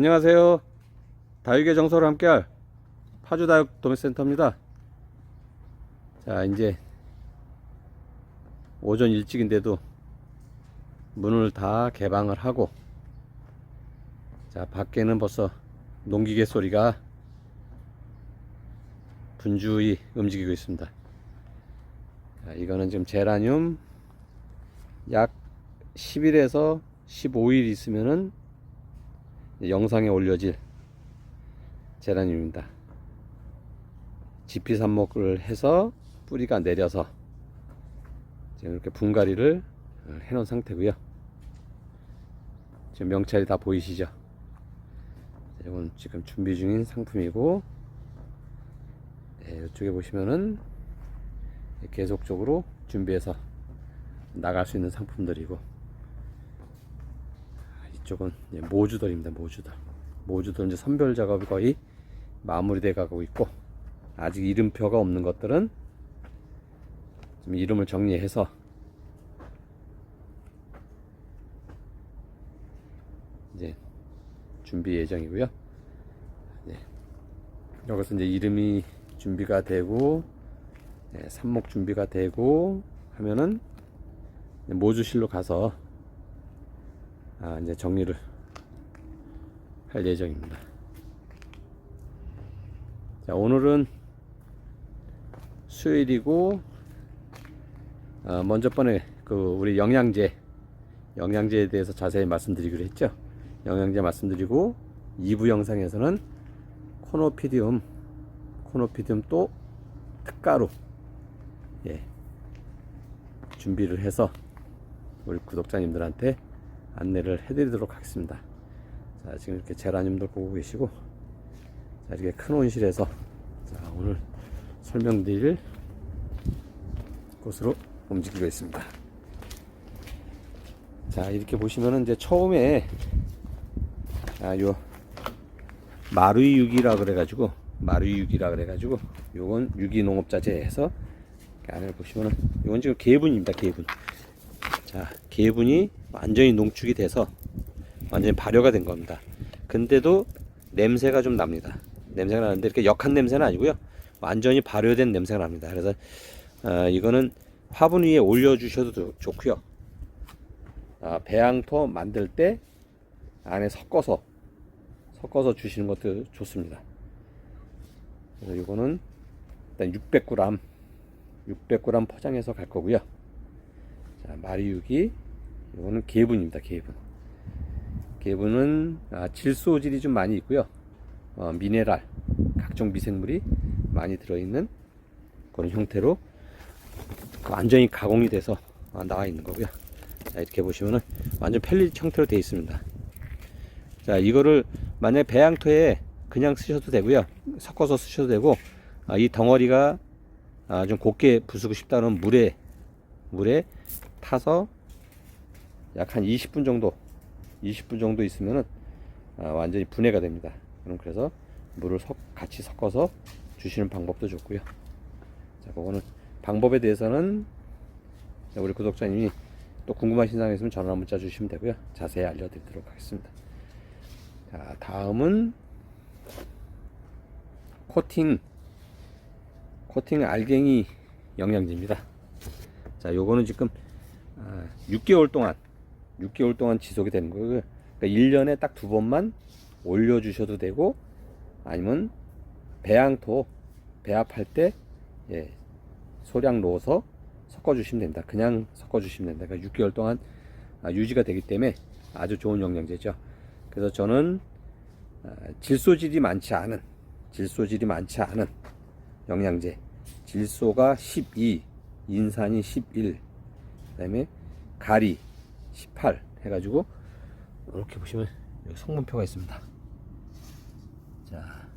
안녕하세요. 다육의 정서를 함께할 파주다육 도매센터입니다. 자, 이제 오전 일찍인데도 문을 다 개방을 하고 자, 밖에는 벌써 농기계 소리가 분주히 움직이고 있습니다. 자, 이거는 지금 제라늄 약 10일에서 15일 있으면은 영상에 올려질 제라늄입니다. 지피 삽목을 해서 뿌리가 내려서 지금 이렇게 분갈이를 해놓은 상태고요. 지금 명찰이 다 보이시죠? 이건 지금 준비 중인 상품이고 네, 이쪽에 보시면은 계속적으로 준비해서 나갈 수 있는 상품들이고 이쪽은 이제 모주들입니다. 모주들. 모주들 이제 선별 작업이 거의 마무리돼 가고 있고 아직 이름표가 없는 것들은 좀 이름을 정리해서 이제 준비 예정이고요. 네. 여기서 이제 이름이 준비가 되고 네, 삽목 준비가 되고 하면은 모주실로 가서 아, 이제 정리를 할 예정입니다. 자, 오늘은 수요일이고, 아, 먼저 번에 그 우리 영양제, 영양제에 대해서 자세히 말씀드리기로 했죠. 영양제 말씀드리고, 2부 영상에서는 코노피디움, 코노피디움 또 특가로, 예, 준비를 해서 우리 구독자님들한테 안내를 해드리도록 하겠습니다. 자, 지금 이렇게 제라늄들 보고 계시고, 자, 이렇게 큰 온실에서, 자, 오늘 설명드릴 곳으로 움직이고 있습니다. 자, 이렇게 보시면은 이제 처음에, 아, 요, 마루이 유기라 그래가지고, 마루이 유기라 그래가지고, 요건 유기농업자재에서, 안을 보시면은, 요건 지금 개분입니다, 개분. 자, 개분이 완전히 농축이 돼서 완전히 발효가 된 겁니다. 근데도 냄새가 좀 납니다. 냄새가 나는데 이렇게 역한 냄새는 아니고요. 완전히 발효된 냄새가 납니다. 그래서 어, 이거는 화분 위에 올려주셔도 좋- 좋고요. 아, 배양토 만들 때 안에 섞어서 섞어서 주시는 것도 좋습니다. 그래서 이거는 일단 600g 600g 포장해서 갈 거고요. 자, 마리육이 이거는 개분입니다. 개분. 개분은 아, 질소질이 좀 많이 있고요. 어, 미네랄, 각종 미생물이 많이 들어있는 그런 형태로 완전히 가공이 돼서 아, 나와 있는 거고요. 자, 이렇게 보시면은 완전 펠릿 형태로 되어 있습니다. 자, 이거를 만약 배양토에 그냥 쓰셔도 되고요. 섞어서 쓰셔도 되고 아, 이 덩어리가 아, 좀 곱게 부수고 싶다는 물에 물에 타서 약 한 20분 정도 20분 정도 있으면은 아, 완전히 분해가 됩니다. 그럼 그래서 물을 섞- 같이 섞어서 주시는 방법도 좋고요. 자, 그거는 방법에 대해서는 우리 구독자님이 또 궁금하신 사항 있으면 전화 문자 주시면 되고요. 자세히 알려드리도록 하겠습니다. 자, 다음은 코팅 코팅 알갱이 영양제입니다. 자, 요거는 지금 아, 6개월 동안 6개월 동안 지속이 되는 거고요. 그러니까 1년에 딱 두 번만 올려 주셔도 되고 아니면 배양토 배합할 때 예, 소량 넣어서 섞어 주시면 됩니다. 그냥 섞어 주시면 됩니다. 그러니까 6개월 동안 아, 유지가 되기 때문에 아주 좋은 영양제죠. 그래서 저는 아, 질소질이 많지 않은 질소질이 많지 않은 영양제 질소가 12 인산이 11 그다음에 가리 18 해가지고 이렇게 보시면 여기 성분표가 있습니다. 자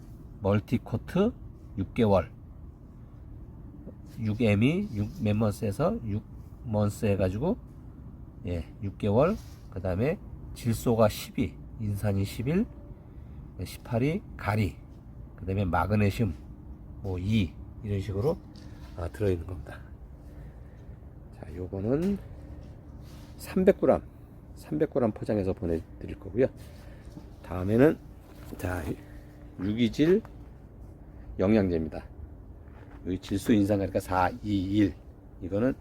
멀티코트 6개월 6M이 6멤버스에서 6먼스 해가지고 예 6개월 그 다음에 질소가 12 인산이 11 18이 가리 그 다음에 마그네슘 뭐 2 이런 식으로 아, 들어있는 겁니다. 자, 요거는 300g, 300g 포장해서 보내드릴 거고요. 다음에는 자, 유기질 영양제입니다. 여기 질소 인상가니까 4, 2, 1. 이거는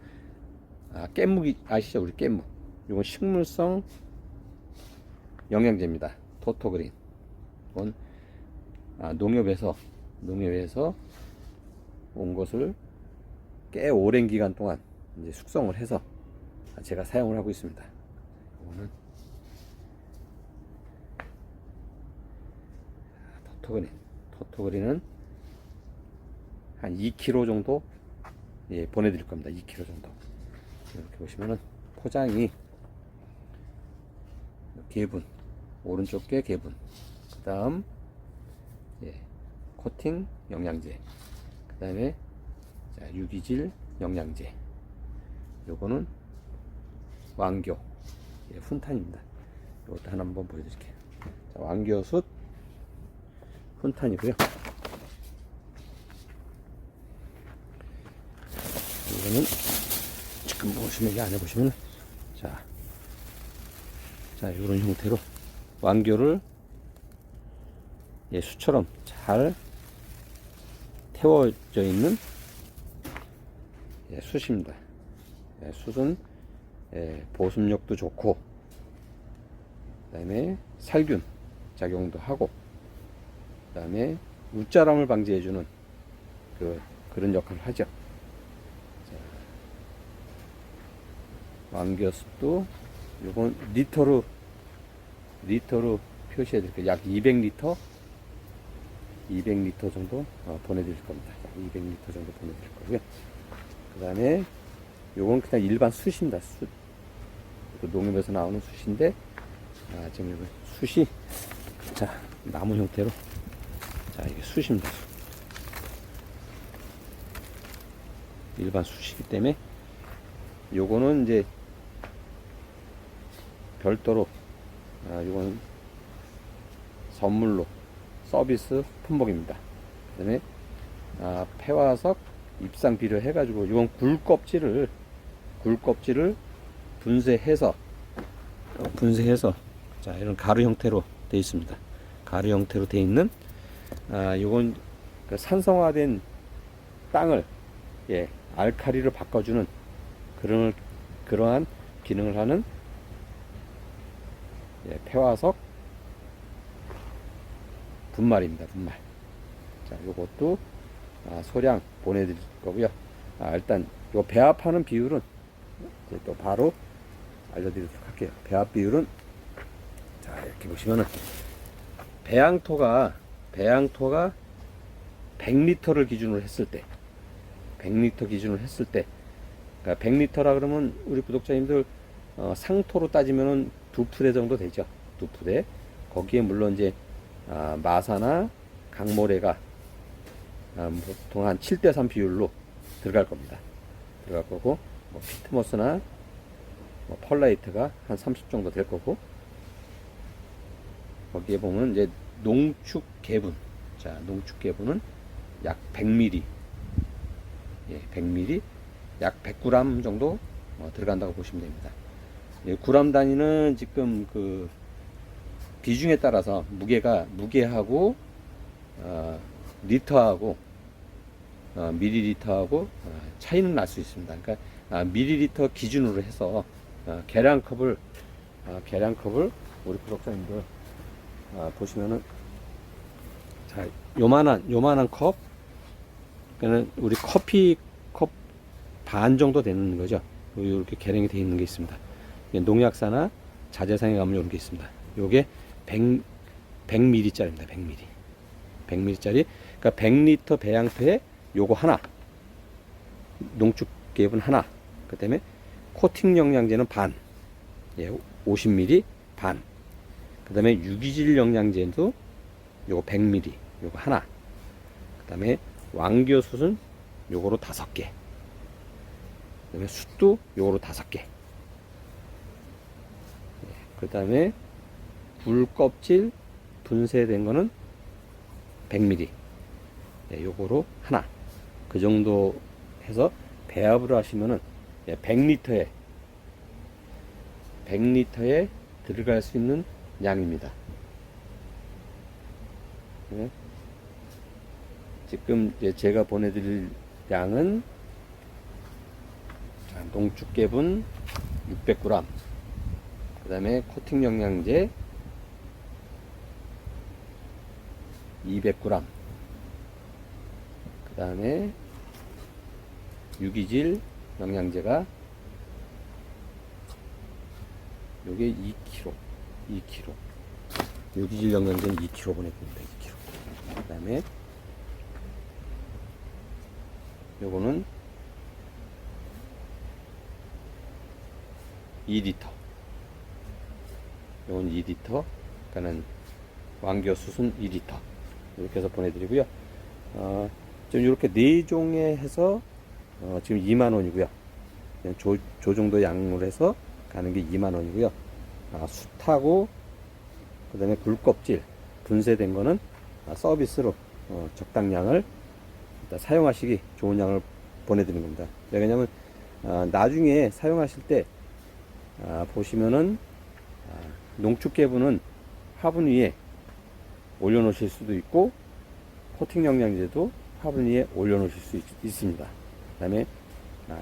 아, 깻묵이 아시죠? 우리 깻묵. 이건 식물성 영양제입니다. 토토그린. 이건 아, 농협에서 농협에서 온 것을 꽤 오랜 기간 동안 이제 숙성을 해서 제가 사용을 하고 있습니다. 이거는 토토그린. 토토그린은 한 2kg 정도 예, 보내드릴 겁니다. 2kg 정도. 이렇게 보시면은 포장이 개분 오른쪽 게 개분 그 다음 예, 코팅 영양제 그 다음에 자, 유기질 영양제 요거는 왕교. 예, 훈탄입니다. 이것도 하나 한번 보여드릴게요. 자, 왕교숯 훈탄이고요. 이거는 지금 보시면 이 안에 보시면 자, 자 이런 형태로 왕교를 예, 수처럼 잘 태워져 있는 예, 숯입니다. 예, 숯은 예, 보습력도 좋고 그다음에 살균 작용도 하고 그다음에 웃자람을 방지해주는 그 그런 역할을 하죠. 왕겨수도 요건 리터로 리터로 표시해 드릴게요. 약 200리터 200리터 정도 어, 보내드릴 겁니다. 약 200리터 정도 보내드릴 거고요. 그 다음에 요건 그냥 일반 숯입니다. 숯. 그 농협에서 나오는 숯인데 아, 지금 이거 숯이 자 나무 형태로 자 이게 숯입니다. 숯. 일반 숯이기 때문에 요거는 이제 별도로 아, 이건 선물로 서비스 품목입니다. 그 다음에 아, 폐화석 입상 비료 해가지고 이건 굴 껍질을 굴 껍질을 분쇄해서 어, 분쇄해서 자 이런 가루 형태로 되어 있습니다. 가루 형태로 되어 있는 아 이건 그 산성화된 땅을 예 알카리로 바꿔주는 그런 그러한 기능을 하는 예, 폐화석 분말입니다. 분말. 자, 요것도 아, 소량 보내드릴 거고요. 아, 일단 요 배합하는 비율은 또 바로 알려드리도록 할게요. 배합 비율은 자 이렇게 보시면은 배양토가 배양토가 100리터를 기준으로 했을 때 100리터 기준으로 했을 때 그러니까 100리터라 그러면 우리 구독자님들 어, 상토로 따지면은 두 푸대 정도 되죠. 두 푸대. 거기에 물론 이제 아, 마사나 강모래가 아, 보통 한 7대 3 비율로 들어갈 겁니다. 들어갈 거고 뭐 피트모스나 뭐 펄라이트가 한 30 정도 될 거고 거기에 보면 이제 농축 개분 자 농축 개분은 약 100ml 예, 100ml 약 100g 정도 어, 들어간다고 보시면 됩니다. 예, 구람 단위는 지금 그 비중에 따라서 무게가 무게하고 어, 리터하고 어, 미리리터하고 어, 차이는 날 수 있습니다. 그러니까 아, 미리리터 기준으로 해서 어, 계량컵을 어, 계량컵을 우리 구독자님들 어, 보시면은 자 요만한 요만한 컵 그는 우리 커피 컵 반 정도 되는 거죠. 이렇게 계량이 되어 있는 게 있습니다. 농약사나 자재상에 가면 이런 게 있습니다. 요게 100, 100ml짜리입니다. 100ml. 100ml짜리. 그러니까 100리터 배양토에 요거 하나. 농축계분 하나. 그 다음에 코팅 영양제는 반. 예, 50ml 반. 그 다음에 유기질 영양제도 요거 100ml. 요거 하나. 그 다음에 왕교숯은 요거로 다섯 개. 그 다음에 숯도 요거로 다섯 개. 그 다음에 굴 껍질 분쇄된 거는 100ml. 예, 요거로 하나. 그 정도 해서 배합을 하시면은 100리터에 100리터에 들어갈 수 있는 양입니다. 예. 지금 제가 보내드릴 양은 자, 농축개분 600g 그 다음에 코팅 영양제 200g 그 다음에 유기질 영양제가 요게 2kg 2kg 유기질 영양제는 2kg 보내드립니다 2kg 그 다음에 요거는 2리터. 요건 2리터 그러니까는 왕교 수순 2리터. 이렇게 해서 보내드리고요. 어, 지금 이렇게 네 종에 해서 어, 지금 2만 원이고요. 그냥 조, 조 정도 양으로 해서 가는 게 2만 원이고요. 아, 숯하고 그 다음에 굴껍질 분쇄된 거는 아, 서비스로 어, 적당량을 일단 사용하시기 좋은 양을 보내드리는 겁니다. 왜냐면 아, 나중에 사용하실 때 아, 보시면은 아, 농축개분은 화분 위에 올려놓으실 수도 있고 코팅 영양제도 화분 위에 올려놓으실 수 있, 습니다 그다음에 아,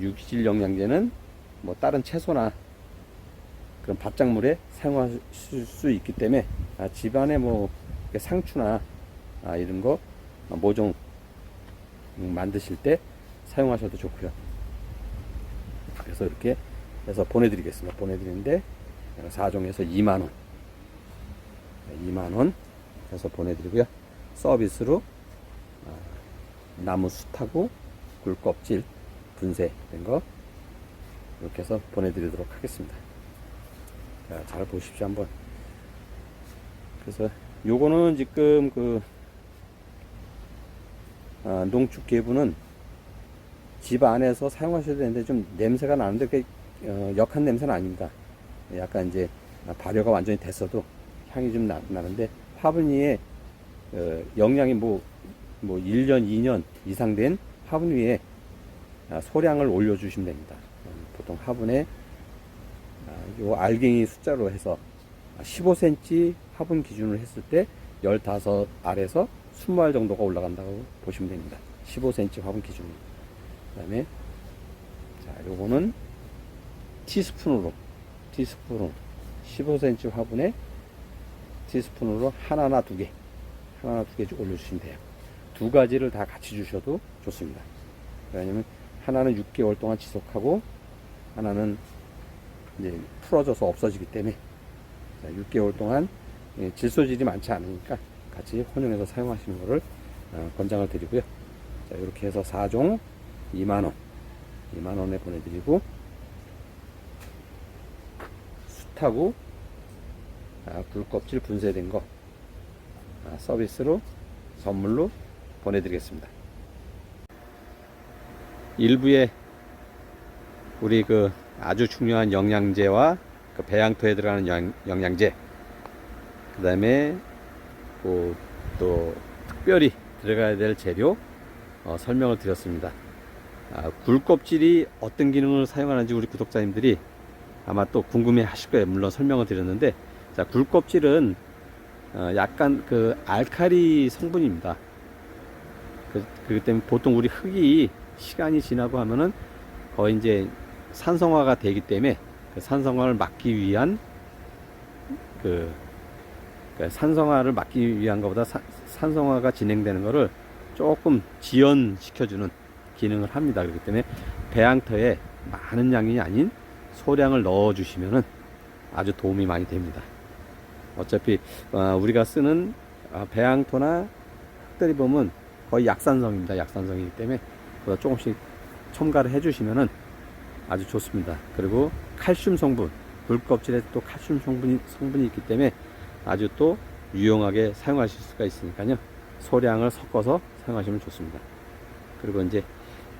유기질 영양제는 뭐 다른 채소나 그런 밥작물에 사용하실 수 있기 때문에 아, 집안에 뭐 상추나 아, 이런 거 아, 모종 음, 만드실 때 사용하셔도 좋고요. 그래서 이렇게 해서 보내드리겠습니다. 보내드리는데 4종에서 2만 원 2만 원 해서 보내드리고요. 서비스로 아, 나무 숯하고 굴껍질 분쇄된 거 이렇게 해서 보내드리도록 하겠습니다. 자, 잘 보십시오 한번. 그래서 요거는 지금 그 아, 농축 개분은 집 안에서 사용하셔도 되는데 좀 냄새가 나는데 그 어, 역한 냄새는 아닙니다. 약간 이제 발효가 완전히 됐어도 향이 좀 나, 나는데 화분 위에 어, 영양이 뭐, 뭐 1년, 2년 이상 된 화분 위에 아, 소량을 올려주시면 됩니다. 음, 보통 화분에 아, 요 알갱이 숫자로 해서 15cm 화분 기준으로 했을 때 15 알에서 20알 정도가 올라간다고 보시면 됩니다. 15cm 화분 기준으로. 그 다음에 자, 요거는 티스푼으로 티스푼으로 15cm 화분에 티스푼으로 하나나 두 개, 하나나 두개 올려주시면 돼요. 두 가지를 다 같이 주셔도 좋습니다. 왜냐면 하나는 6개월 동안 지속하고 하나는 이제 풀어져서 없어지기 때문에 자, 6개월 동안 예, 질소질이 많지 않으니까 같이 혼용해서 사용하시는 것을 어, 권장을 드리고요. 자, 이렇게 해서 4종 2만원, 2만원에 보내드리고 숯하고 아, 굴껍질 분쇄된 거 아, 서비스로 선물로 보내드리겠습니다. 일부에 우리 그 아주 중요한 영양제와 그 배양토에 들어가는 영, 영양제, 그 다음에 또, 또 특별히 들어가야 될 재료 어, 설명을 드렸습니다. 아, 굴껍질이 어떤 기능을 사용하는지 우리 구독자님들이 아마 또 궁금해 하실 거예요. 물론 설명을 드렸는데, 자, 굴껍질은 어, 약간 그 알칼리 성분입니다. 그, 그렇기 때문에 보통 우리 흙이 시간이 지나고 하면은 거의 이제 산성화가 되기 때문에 그 산성화를 막기 위한 그, 그 산성화를 막기 위한 것보다 사, 산성화가 진행되는 것을 조금 지연시켜주는 기능을 합니다. 그렇기 때문에 배양터에 많은 양이 아닌 소량을 넣어 주시면은 아주 도움이 많이 됩니다. 어차피 어, 우리가 쓰는 아, 배양토나 흙들이 보면 거의 약산성입니다. 약산성이기 때문에 보다 조금씩 첨가를 해주시면은 아주 좋습니다. 그리고 칼슘 성분, 물껍질에 또 칼슘 성분이, 성분이 있기 때문에 아주 또 유용하게 사용하실 수가 있으니까요. 소량을 섞어서 사용하시면 좋습니다. 그리고 이제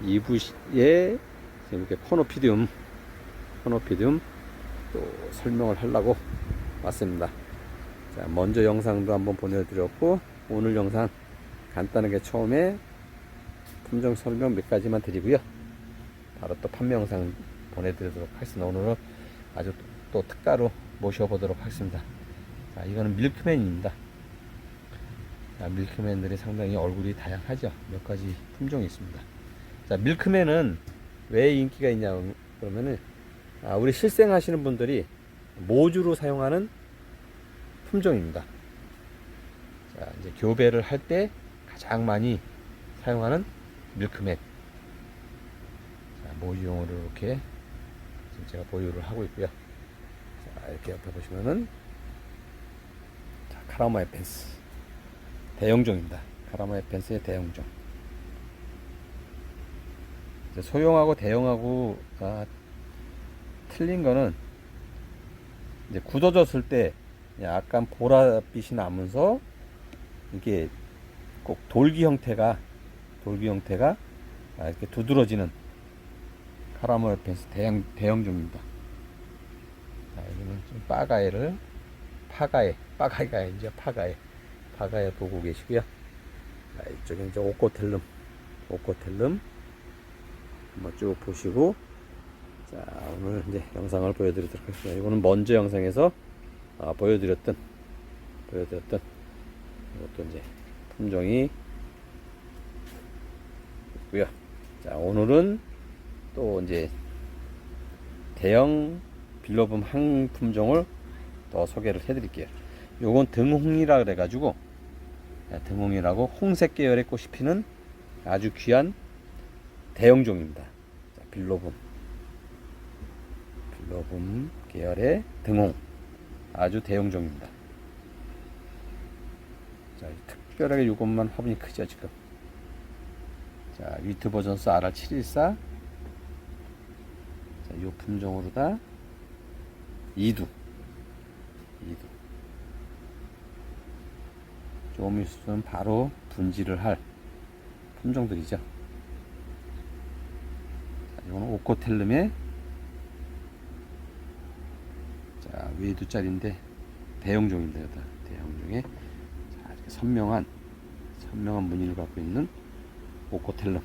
2부에 이렇게 코노피디움, 코노피디움 또 설명을 하려고 왔습니다. 자, 먼저 영상도 한번 보내드렸고, 오늘 영상 간단하게 처음에 품종 설명 몇 가지만 드리고요. 바로 또 판매 영상 보내드리도록 하겠습니다. 오늘은 아주 또 특가로 모셔보도록 하겠습니다. 자, 이거는 밀크맨입니다. 아, 밀크맨들이 상당히 얼굴이 다양하죠. 몇 가지 품종이 있습니다. 자, 밀크맨은 왜 인기가 있냐 그러면은 아, 우리 실생하시는 분들이 모주로 사용하는 품종입니다. 자, 이제 교배를 할 때 가장 많이 사용하는 밀크맨. 자, 모주용으로 이렇게 지금 제가 보유를 하고 있고요. 자, 이렇게 옆에 보시면은 자, 카라마의 펜스. 대형종입니다. 카라마의 펜스의 대형종. 소형하고 대형하고 아, 틀린 거는 이제 굳어졌을 때 약간 보랏빛이 나면서 이게 꼭 돌기 형태가 돌기 형태가 아, 이렇게 두드러지는 카라멜 펜스 대형 대형종입니다. 자, 여기는 좀 빠가에를 파가에 빠가이가 이제 파가에 파가에 보고 계시고요. 자, 이쪽에 이제 오코텔름 오코텔름 한번 쭉 보시고 자 오늘 이제 영상을 보여드리도록 하겠습니다. 이거는 먼저 영상에서 아, 보여드렸던 보여드렸던 이것도 이제 품종이 있고요. 자 오늘은 또 이제 대형 빌러붐 한 품종을 더 소개를 해드릴게요. 요건 등홍이라 그래가지고 아, 등홍이라고 홍색 계열의 꽃이 피는 아주 귀한 대형종입니다. 자, 빌로붐. 빌로붐 계열의 등홍. 아주 대형종입니다. 자, 특 별하게 이것만 화분이 크죠, 지금. 자, 위트 버전스 RR714. 자, 요 품종으로다. 이두. 이두. 좀 있으면 바로 분지를 할 품종들이죠. 이거는 오코텔름의 자 위에두 짜리인데 대형종입니다. 대형종의 자 선명한 선명한 무늬를 갖고 있는 오코텔름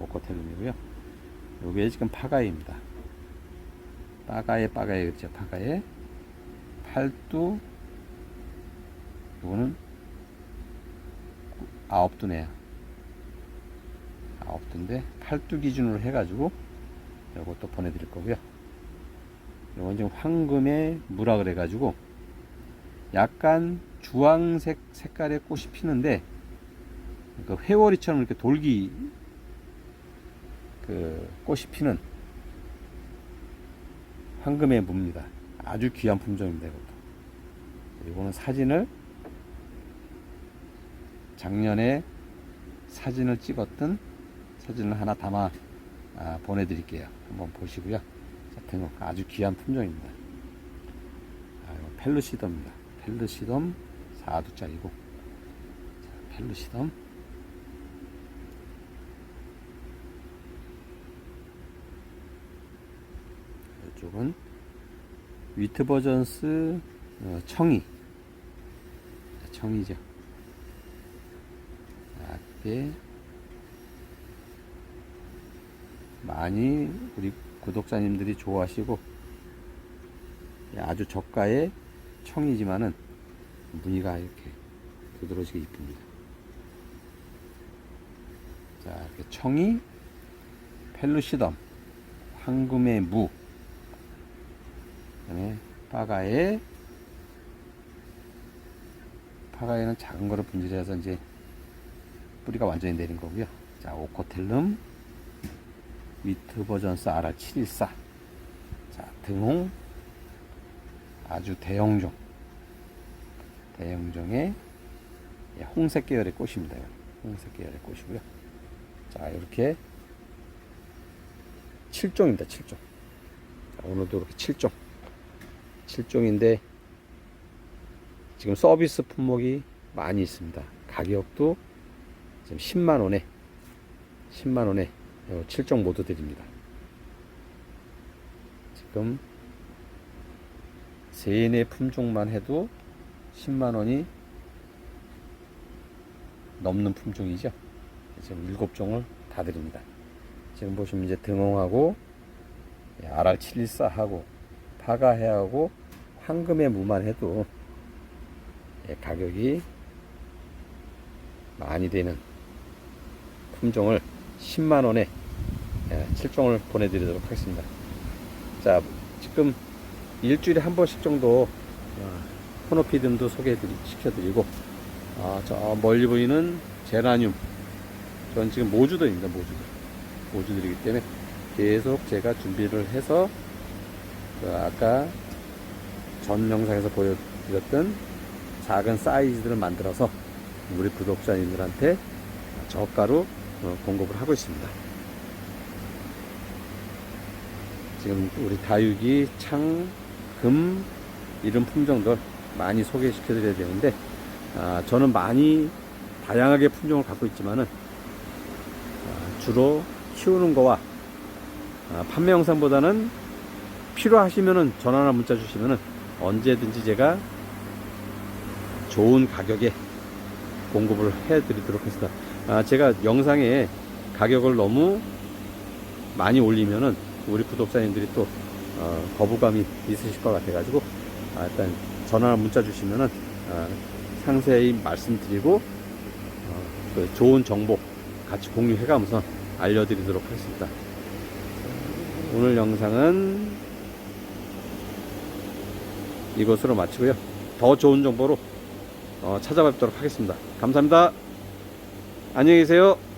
오코텔름이고요. 요게 지금 파가이입니다. 빠가에 빠가에 그렇죠 파가에 팔두 요거는 아홉 두네요. 아홉 두인데 팔두 기준으로 해가지고 요것도 보내드릴 거고요. 요건 지금 황금의 무라 그래가지고 약간 주황색 색깔의 꽃이 피는데 그 회오리처럼 이렇게 돌기 그 꽃이 피는 황금의 무입니다. 아주 귀한 품종입니다. 이것도. 이거는 사진을 작년에 사진을 찍었던 사진을 하나 담아 아, 보내드릴게요. 한번 보시고요. 자, 등록 아주 귀한 품종입니다. 아, 펠루시덤입니다. 펠루시덤 4두짜리고. 자, 펠루시덤 이쪽은 위트버전스 어, 청이. 자, 청이죠. 얇게 많이 우리 구독자님들이 좋아하시고 아주 저가의 청이지만은 무늬가 이렇게 두드러지게 이쁩니다. 자, 이렇게 청이 펠루시덤 황금의 무 그다음에 파가에 파가에는 작은 거로 분질해서 이제 뿌리가 완전히 내린 거고요. 자, 오코텔름 위트 버전스 RR714. 자, 등홍 아주 대형종. 대형종의 예, 홍색 계열의 꽃입니다. 홍색 계열의 꽃이고요. 자, 이렇게 7종입니다. 7종. 자, 오늘도 이렇게 7종. 7종인데 지금 서비스 품목이 많이 있습니다. 가격도 지금 10만 원에 10만 원에 7종 모두 드립니다. 지금 세네 품종만 해도 10만 원이 넘는 품종이죠. 지금 7종을 다 드립니다. 지금 보시면 이제 등홍하고 RR714하고 파가해하고 황금의 무만 해도 예, 가격이 많이 되는 품종을 10만 원에 7종을 보내드리도록 하겠습니다. 자, 지금 일주일에 한 번씩 정도 포노피듬도 소개시켜드리고 아, 저 멀리 보이는 제라늄 전 지금 모주들입니다 모주들 모주들이기 때문에 계속 제가 준비를 해서 그 아까 전 영상에서 보여드렸던 작은 사이즈들을 만들어서 우리 구독자님들한테 저가로 어, 공급을 하고 있습니다. 지금 우리 다육이, 창, 금 이런 품종들 많이 소개시켜 드려야 되는데 아, 저는 많이 다양하게 품종을 갖고 있지만은 아, 주로 키우는 거와 아, 판매 영상보다는 필요하시면은 전화나 문자 주시면은 언제든지 제가 좋은 가격에 공급을 해 드리도록 하겠습니다. 아, 제가 영상에 가격을 너무 많이 올리면은 우리 구독자님들이 또 어, 거부감이 있으실 것 같아 가지고 아, 일단 전화나 문자 주시면은 아, 상세히 말씀드리고 어, 그 좋은 정보 같이 공유해 가면서 알려드리도록 하겠습니다. 오늘 영상은 이것으로 마치고요. 더 좋은 정보로 어, 찾아뵙도록 하겠습니다. 감사합니다. 안녕히 계세요.